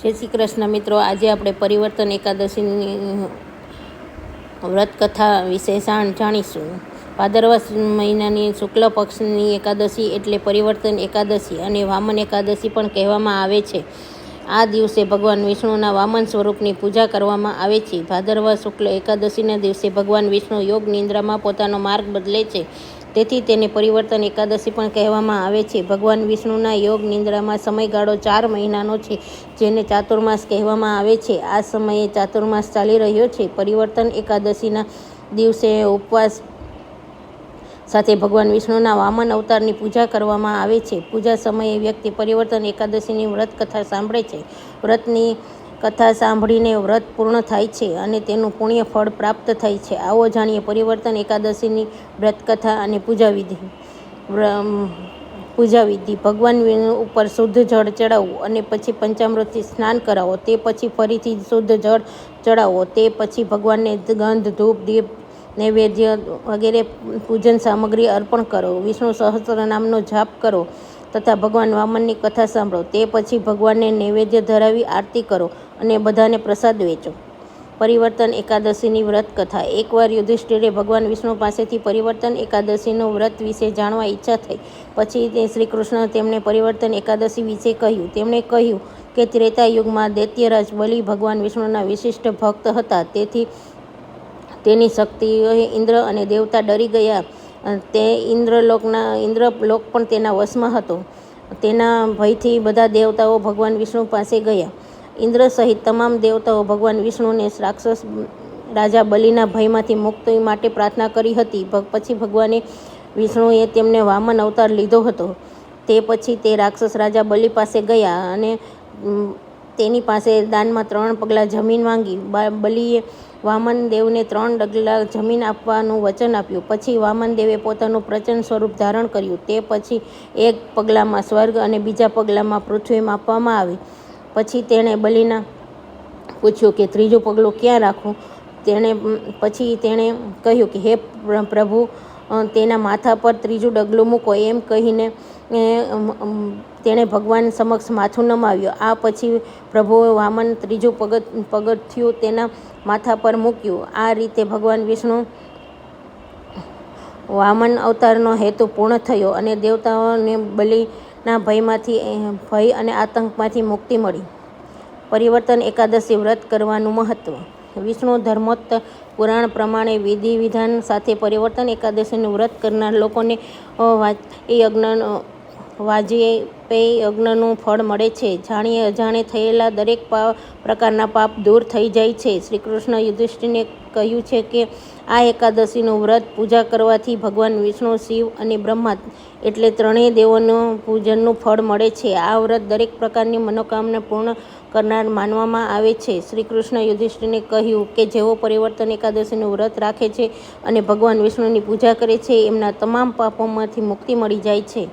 જય શ્રી કૃષ્ણ મિત્રો, આજે આપણે પરિવર્તન એકાદશીની વ્રત કથા વિશે જાણ, જાણીશું. ભાદરવા મહિનાની શુક્લ પક્ષની એકાદશી એટલે પરિવર્તન એકાદશી અને વામન એકાદશી પણ કહેવામાં આવે છે. આ દિવસે ભગવાન વિષ્ણુના વામન સ્વરૂપની પૂજા કરવામાં આવે છે. ભાદરવા શુક્લ એકાદશીના દિવસે ભગવાન વિષ્ણુ યોગ નિંદ્રામાં પોતાનો માર્ગ બદલે છે. તેથી તેને પરિવર્તન એકાદશી પણ કહેવામાં આવે છે. ભગવાન વિષ્ણુના યોગ નિંદ્રામાં સમયગાળો ચાર મહિનાનો છે, જેને ચાતુર્માસ કહેવામાં આવે છે. આ સમયે ચાતુર્માસ ચાલી રહ્યો છે. પરિવર્તન એકાદશીના દિવસે ઉપવાસ સાથે ભગવાન વિષ્ણુના વામન અવતારની પૂજા કરવામાં આવે છે. પૂજા સમયે વ્યક્તિ પરિવર્તન એકાદશીની વ્રત કથા સાંભળે છે. વ્રતની કથા સાંભળીને વ્રત પૂર્ણ થાય છે અને તેનું પુણ્ય ફળ પ્રાપ્ત થાય છે. આવો જાણીએ પરિવર્તન એકાદશીની વ્રત કથા અને પૂજા વિધિ પૂજા વિધિ ભગવાન ઉપર શુદ્ધ જળ ચડાવવું અને પછી પંચામૃતથી સ્નાન કરાવો. તે પછી ફરીથી શુદ્ધ જળ ચડાવો. તે પછી ભગવાનને ગંધ, ધૂપ, દીપ, નૈવેદ્ય વગેરે પૂજન સામગ્રી અર્પણ કરો. વિષ્ણુ સહસ્ત્ર નામનો જાપ કરો તથા ભગવાન વામનની કથા સાંભળો. તે પછી ભગવાનને નૈવેદ્ય ધરાવી આરતી કરો. અને બધાને પ્રસાદ વેચો. પરિવર્તન એકાદશીની વ્રત કથા એકવાર યુધિષ્ઠિરે ભગવાન વિષ્ણુ પાસેથી પરિવર્તન એકાદશીનું વ્રત વિશે જાણવા ઈચ્છા થઈ. પછી તે શ્રી કૃષ્ણ તેમણે પરિવર્તન એકાદશી વિશે કહ્યું. તેમણે કહ્યું કે ત્રેતા યુગમાં દૈત્યરાજ બલિ ભગવાન વિષ્ણુના વિશિષ્ટ ભક્ત હતા. તેથી તેની શક્તિઓએ ઇન્દ્ર અને દેવતા ડરી ગયા. તે ઇન્દ્રલોકના, ઇન્દ્રલોક પણ તેના વશમાં હતો. તેના ભયથી બધા દેવતાઓ ભગવાન વિષ્ણુ પાસે ગયા. ઇન્દ્ર સહિત તમામ દેવતાઓ ભગવાન વિષ્ણુને રાક્ષસ રાજા બલિના ભયમાંથી મુક્તિ માટે પ્રાર્થના કરી હતી. પછી ભગવાને વિષ્ણુએ તેમને વામન અવતાર લીધો હતો. તે પછી તે રાક્ષસ રાજા બલિ પાસે ગયા અને તેની પાસે દાનમાં ત્રણ પગલાં જમીન માંગી. બલિએ વામન દેવને ત્રણ ડગલા જમીન આપવાનું વચન આપ્યું. પછી વામન દેવે પોતાનું પ્રચંડ સ્વરૂપ ધારણ કર્યું. તે પછી એક પગલામાં સ્વર્ગ અને બીજા પગલામાં પૃથ્વીમાં આપવામાં આવી. પછી તેણે બલિના પૂછ્યું કે ત્રીજું પગલું ક્યાં રાખું? તેણે પછી તેણે કહ્યું કે, હે પ્રભુ તેના માથા પર ત્રીજું ડગલું મૂકો. એમ કહીને તેણે ભગવાન સમક્ષ માથું નમાવ્યું. આ પછી પ્રભુએ વામન ત્રીજું પગથ, પગથિયું તેના માથા પર મૂક્યું. આ રીતે ભગવાન વિષ્ણુ વામન અવતારનો હેતુ પૂર્ણ થયો અને દેવતાઓને બલિના ભયમાંથી ભય અને આતંકમાંથી મુક્તિ મળી. પરિવર્તન એકાદશી વ્રત કરવાનું મહત્વ. વિષ્ણુ ધર્મોત્ત પુરાણ પ્રમાણે વિધિ વિધાન સાથે પરિવર્તન એકાદશીનું વ્રત કરનાર લોકોને એ યજ્ઞ વાજપેયી યજ્ઞનું ફળ મળે છે. જાણીએ અજાણે થયેલા દરેક પ્રકારના પાપ દૂર થઈ જાય છે. શ્રી કૃષ્ણ યુધિષ્ઠિરને કહ્યું છે કે, આ એકાદશીનું વ્રત પૂજા કરવાથી ભગવાન વિષ્ણુ, શિવ અને બ્રહ્મા એટલે ત્રણેય દેવોનું પૂજનનું ફળ મળે છે. આ વ્રત દરેક પ્રકારની મનોકામના પૂર્ણ કરનાર માનવામાં આવે છે. શ્રી કૃષ્ણ યુધિષ્ઠિરને કહ્યું કે, જેઓ પરિવર્તન એકાદશીનું વ્રત રાખે છે અને ભગવાન વિષ્ણુની પૂજા કરે છે, એમના તમામ પાપોમાંથી મુક્તિ મળી જાય છે.